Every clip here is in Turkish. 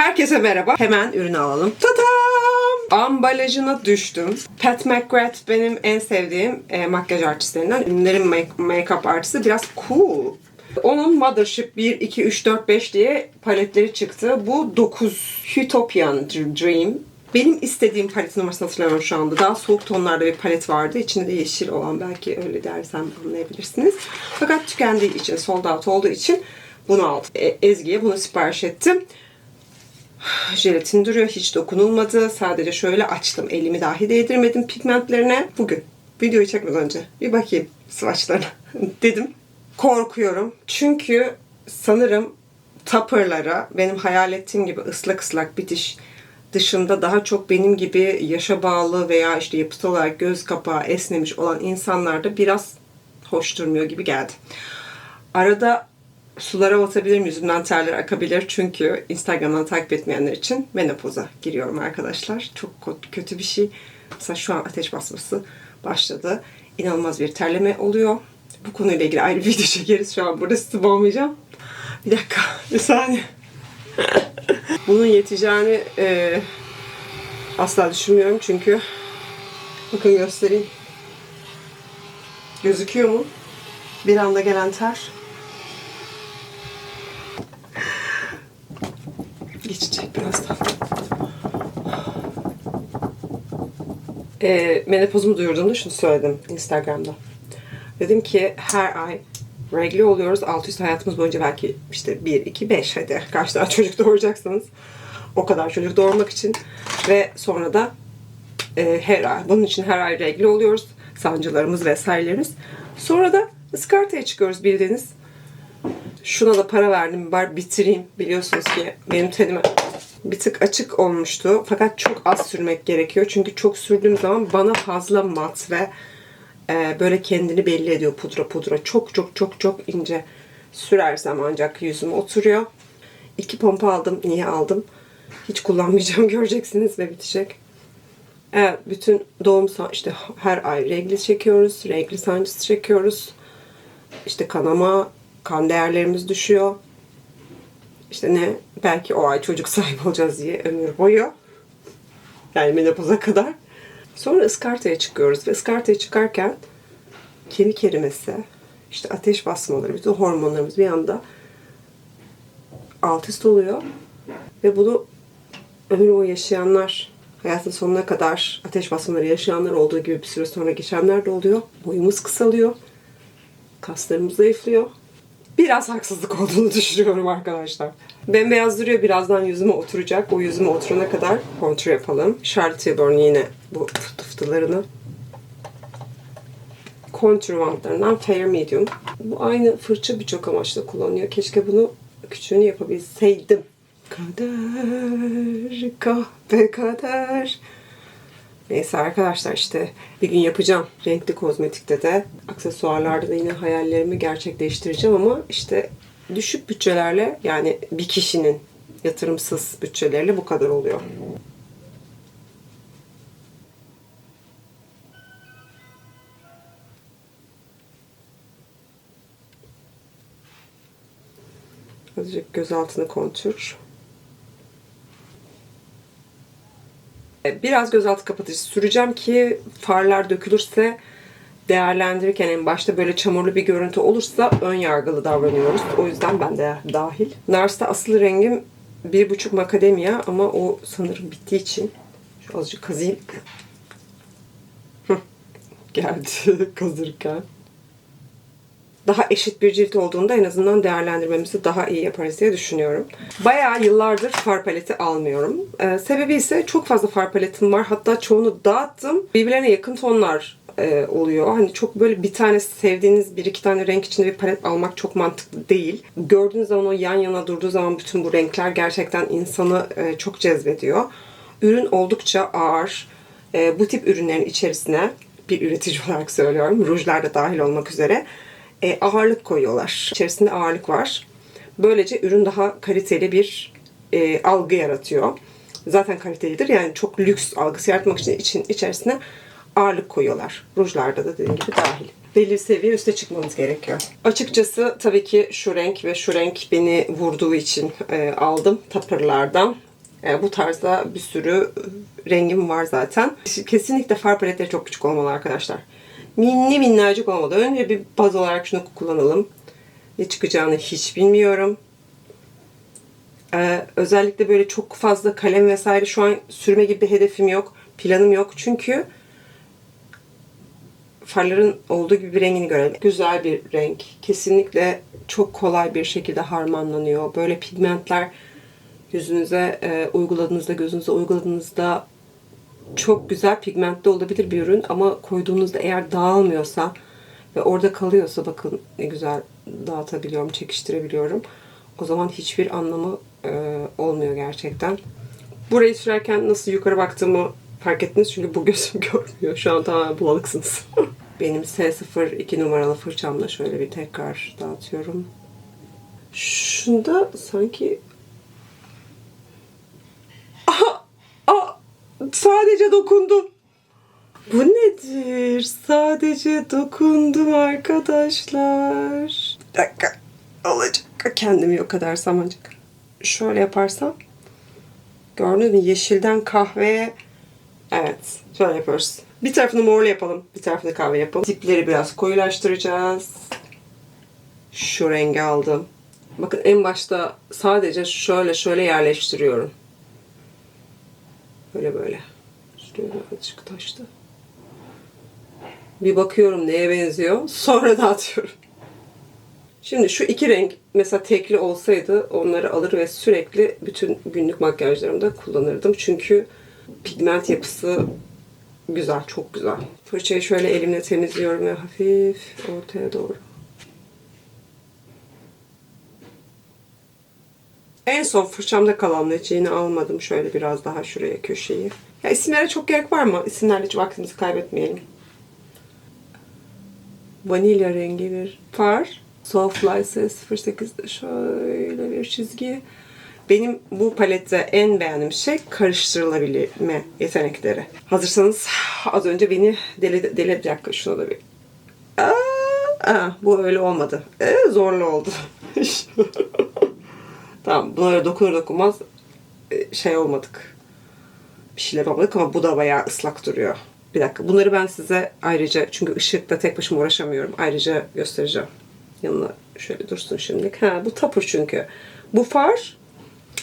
Herkese merhaba. Hemen ürünü alalım. Tadam! Ambalajına düştüm. Pat McGrath benim en sevdiğim e, makyaj artistlerinden. Ünlülerin make- make-up artisti. Biraz cool. Onun Mothership 1, 2, 3, 4, 5 diye paletleri çıktı. Bu 9. Utopian Dream. Benim istediğim palet numarasını hatırlamıyorum şu anda. Daha soğuk tonlarda bir palet vardı. İçinde de yeşil olan belki öyle dersem anlayabilirsiniz. Fakat tükendiği için, sold out olduğu için bunu aldım. E, Ezgi'ye bunu sipariş ettim. Jelatin duruyor. Hiç dokunulmadı. Sadece şöyle açtım. Elimi dahi değdirmedim pigmentlerine. Bugün videoyu çekmeden önce bir bakayım swatchlarına dedim. Korkuyorum. Çünkü sanırım tupperlara benim hayal ettiğim gibi ıslak ıslak bitiş dışında daha çok benim gibi yaşa bağlı veya işte yapısal olarak göz kapağı esnemiş olan insanlarda biraz hoş durmuyor gibi geldi. Arada sulara batabilirim, yüzümden terler akabilir. Çünkü Instagram'dan takip etmeyenler için menopoza giriyorum arkadaşlar. Çok kötü bir şey. Mesela şu an ateş basması başladı. İnanılmaz bir terleme oluyor. Bu konuyla ilgili ayrı bir video çekeriz. Şu an burada sizi boğmayacağım. Bir dakika, bir saniye. Bunun yeteceğini e, asla düşünmüyorum çünkü bakın göstereyim. Gözüküyor mu? Bir anda gelen ter. Geçecek birazdan. E, menopozumu duyurduğumda şunu söyledim Instagram'da. Dedim ki her ay regli oluyoruz. Alt üst hayatımız boyunca belki işte 1, 2, 5 hadi kaç tane çocuk doğuracaksınız. O kadar çocuk doğurmak için. Ve sonra da e, her ay, bunun için her ay regli oluyoruz. Sancılarımız vesairelerimiz. Sonra da ıskartaya çıkıyoruz bildiğiniz. Şuna da para verdim bari bitireyim. Biliyorsunuz ki benim tenime bir tık açık olmuştu. Fakat çok az sürmek gerekiyor. Çünkü çok sürdüğüm zaman bana fazla mat ve e, böyle kendini belli ediyor pudra pudra. Çok çok çok çok ince sürersem ancak yüzüme oturuyor. İki pompa aldım. Niye aldım? Hiç kullanmayacağım göreceksiniz ve bitecek. Evet, bütün doğum işte her ay regli çekiyoruz. Regli sancısı çekiyoruz. İşte kanama, kan değerlerimiz düşüyor. İşte ne? Belki o ay çocuk sahibi olacağız diye ömür boyu. Yani menopoza kadar. Sonra ıskartaya çıkıyoruz ve ıskartaya çıkarken kemik erimesi, işte ateş basmaları, bütün hormonlarımız bir anda alt üst oluyor. Ve bunu ömür boyu yaşayanlar, hayatın sonuna kadar ateş basmaları yaşayanlar olduğu gibi bir süre sonra geçenler de oluyor. Boyumuz kısalıyor. Kaslarımız zayıflıyor. Biraz haksızlık olduğunu düşünüyorum arkadaşlar. Bembeyaz duruyor. Birazdan yüzüme oturacak. O yüzüme oturana kadar kontrol yapalım. Charlotte Tilbury'nin yine bu fıtı fıtılarını. Contour bantlarından Fair Medium. Bu aynı fırça birçok amaçla kullanıyor. Keşke bunu küçüğünü yapabilseydim. Kader, kahve kader. Neyse arkadaşlar işte bir gün yapacağım. Renkli kozmetikte de, aksesuarlarda da yine hayallerimi gerçekleştireceğim ama işte düşük bütçelerle yani bir kişinin yatırımsız bütçeleriyle bu kadar oluyor. Azıcık göz altını kontür. Biraz gözaltı kapatıcı süreceğim ki farlar dökülürse değerlendirirken en başta böyle çamurlu bir görüntü olursa ön yargılı davranıyoruz. O yüzden ben de dahil. Nars'ta asıl rengim bir buçuk makademya ama o sanırım bittiği için şu azıcık kazıyım. Geldi kazırken. Daha eşit bir cilt olduğunda en azından değerlendirmemizi daha iyi yaparız diye düşünüyorum. Bayağı yıllardır far paleti almıyorum. Ee, sebebi ise çok fazla far paletim var. Hatta çoğunu dağıttım. Birbirlerine yakın tonlar e, oluyor. Hani çok böyle bir tane sevdiğiniz bir iki tane renk içinde bir palet almak çok mantıklı değil. Gördüğünüz zaman o yan yana durduğu zaman bütün bu renkler gerçekten insanı e, çok cezbediyor. Ürün oldukça ağır. E, bu tip ürünlerin içerisine bir üretici olarak söylüyorum. Rujlar da dahil olmak üzere e, ağırlık koyuyorlar. İçerisinde ağırlık var. Böylece ürün daha kaliteli bir e, algı yaratıyor. Zaten kalitelidir. Yani çok lüks algısı yaratmak için, için içerisine ağırlık koyuyorlar. Rujlarda da dediğim gibi dahil. Belli bir seviye üste çıkmamız gerekiyor. Açıkçası tabii ki şu renk ve şu renk beni vurduğu için e, aldım tapırlardan. E, bu tarzda bir sürü rengim var zaten. Kesinlikle far paletleri çok küçük olmalı arkadaşlar. Minni minnacık olmalı. Önce bir baz olarak şunu kullanalım. Ne çıkacağını hiç bilmiyorum. Ee, özellikle böyle çok fazla kalem vesaire şu an sürme gibi bir hedefim yok. Planım yok. Çünkü farların olduğu gibi bir rengini görelim. Güzel bir renk. Kesinlikle çok kolay bir şekilde harmanlanıyor. Böyle pigmentler yüzünüze e, uyguladığınızda, gözünüze uyguladığınızda çok güzel pigmentli olabilir bir ürün ama koyduğunuzda eğer dağılmıyorsa ve orada kalıyorsa bakın ne güzel dağıtabiliyorum, çekiştirebiliyorum. O zaman hiçbir anlamı e, olmuyor gerçekten. Burayı sürerken nasıl yukarı baktığımı fark ettiniz çünkü bu gözüm görmüyor. Şu an tamamen bulanıksınız. Benim S02 numaralı fırçamla şöyle bir tekrar dağıtıyorum. Şunda sanki Aha! Aa! Sadece dokundum. Bu nedir? Sadece dokundum arkadaşlar. Bir dakika. Olacak. Kendimi o kadar samancık. Şöyle yaparsam. Gördünüz mü? Yeşilden kahveye. Evet. Şöyle yapıyoruz. Bir tarafını morlu yapalım. Bir tarafını kahve yapalım. Dipleri biraz koyulaştıracağız. Şu rengi aldım. Bakın en başta sadece şöyle şöyle yerleştiriyorum. Böyle böyle. Şuraya azıcık taştı. Bir bakıyorum neye benziyor. Sonra dağıtıyorum. Şimdi şu iki renk mesela tekli olsaydı onları alır ve sürekli bütün günlük makyajlarımda kullanırdım. Çünkü pigment yapısı güzel, çok güzel. Fırçayı şöyle elimle temizliyorum ve hafif ortaya doğru. En son fırçamda kalanla hiç almadım. Şöyle biraz daha şuraya köşeyi. Ya isimlere çok gerek var mı? İsimlerle hiç vaktimizi kaybetmeyelim. Vanilya rengi bir far. Soft Light 08'de şöyle bir çizgi. Benim bu palette en beğendiğim şey karıştırılabilme yetenekleri. Hazırsanız az önce beni deli, deli bir dakika şuna da bir Aa, aa, bu öyle olmadı. Ee, zorlu oldu. tamam öyle dokunur dokunmaz e, şey olmadık. Bir şeyler olmadık ama bu da bayağı ıslak duruyor. Bir dakika bunları ben size ayrıca çünkü ışıkta tek başıma uğraşamıyorum. Ayrıca göstereceğim. Yanına şöyle dursun şimdilik. Ha bu tapır çünkü. Bu far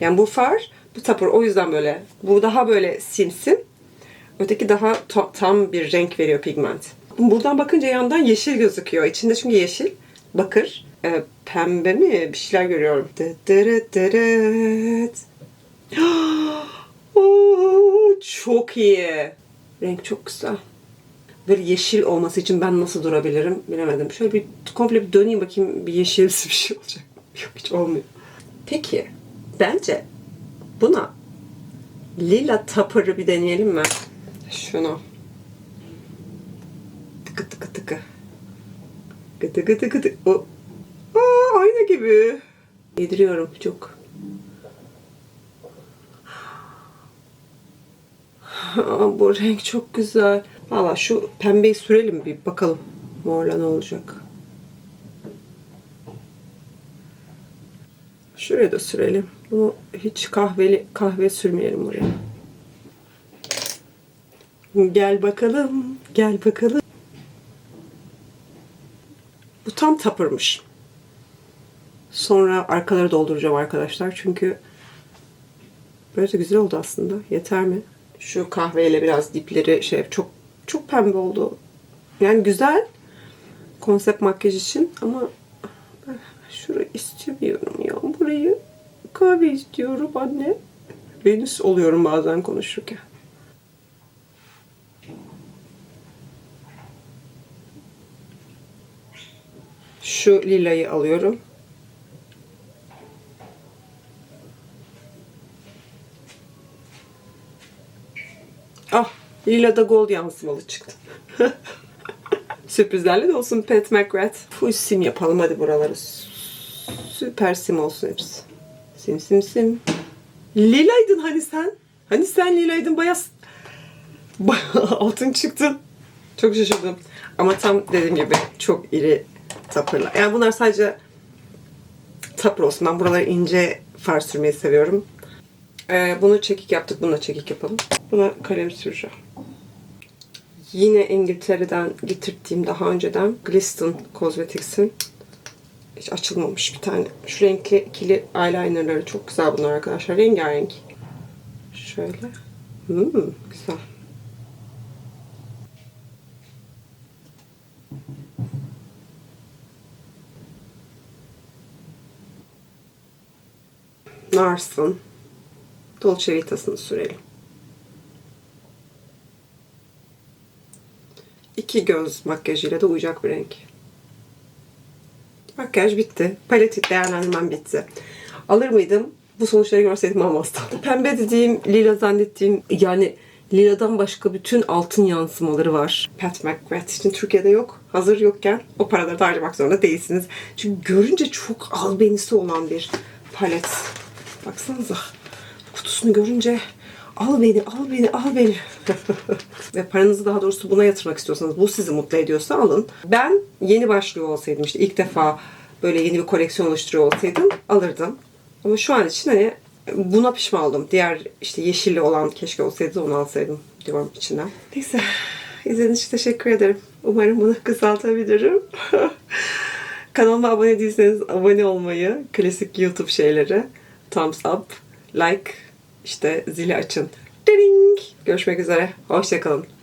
yani bu far bu tapır o yüzden böyle. Bu daha böyle simsim. Öteki daha ta- tam bir renk veriyor pigment. Buradan bakınca yandan yeşil gözüküyor. İçinde çünkü yeşil, bakır, e, pembe mi bir şeyler görüyorum. Dırıt dırıt. Oo, çok iyi. Renk çok güzel. Böyle yeşil olması için ben nasıl durabilirim bilemedim. Şöyle bir komple bir döneyim bakayım bir yeşilimsi bir şey olacak. Yok hiç olmuyor. Peki bence buna lila tapırı bir deneyelim mi? Şunu. Tıkı tıkı tıkı. Gıdı gıdı gıdı. O. Ayna gibi. Yediriyorum çok. Bu renk çok güzel. Valla şu pembeyi sürelim bir bakalım. Morla ne olacak. Şuraya da sürelim. Bunu hiç kahveli kahve sürmeyelim oraya. Gel bakalım. Gel bakalım. Bu tam tapırmış. Sonra arkaları dolduracağım arkadaşlar. Çünkü böyle de güzel oldu aslında. Yeter mi? Şu kahveyle biraz dipleri şey çok çok pembe oldu. Yani güzel konsept makyaj için ama ben şurayı istemiyorum ya. Burayı kahve istiyorum anne. Venüs oluyorum bazen konuşurken. Şu lilayı alıyorum. Ah, lila da gold yansımalı çıktı. Sürprizlerle de olsun Pat McGrath. Full sim yapalım hadi buraları. Süper sim olsun hepsi. Sim sim sim. Lilaydın hani sen. Hani sen lilaydın bayaz. Altın çıktın. Çok şaşırdım. Ama tam dediğim gibi çok iri tapırlar. Yani bunlar sadece tapır olsun. Ben buraları ince far sürmeyi seviyorum. Ee, bunu çekik yaptık. Bunu da çekik yapalım. Buna kalem süreceğim. Yine İngiltere'den getirdiğim daha önceden Gliston Cosmetics'in hiç açılmamış bir tane. Şu renkli ikili eyelinerları çok güzel bunlar arkadaşlar. Rengarenk. Şöyle. Hmm, güzel. Nars'ın Dolce Vita'sını sürelim. İki göz makyajıyla da uyacak bir renk. Makyaj bitti. Palet değerlendirmem bitti. Alır mıydım? Bu sonuçları görseydim almazdım. Pembe dediğim, lila zannettiğim yani liladan başka bütün altın yansımaları var. Pat McGrath için Türkiye'de yok. Hazır yokken o paraları da harcamak zorunda değilsiniz. Çünkü görünce çok albenisi olan bir palet. Baksanıza. Kutusunu görünce al beni, al beni, al beni. Ve paranızı daha doğrusu buna yatırmak istiyorsanız, bu sizi mutlu ediyorsa alın. Ben yeni başlıyor olsaydım işte ilk defa böyle yeni bir koleksiyon oluşturuyor olsaydım alırdım. Ama şu an için hani buna pişman oldum. Diğer işte yeşilli olan keşke olsaydı onu alsaydım diyorum içinden. Neyse. İzlediğiniz için teşekkür ederim. Umarım bunu kısaltabilirim. Kanalıma abone değilseniz abone olmayı, klasik YouTube şeyleri, thumbs up, like, işte zili açın. Ding! Görüşmek üzere. Hoşçakalın.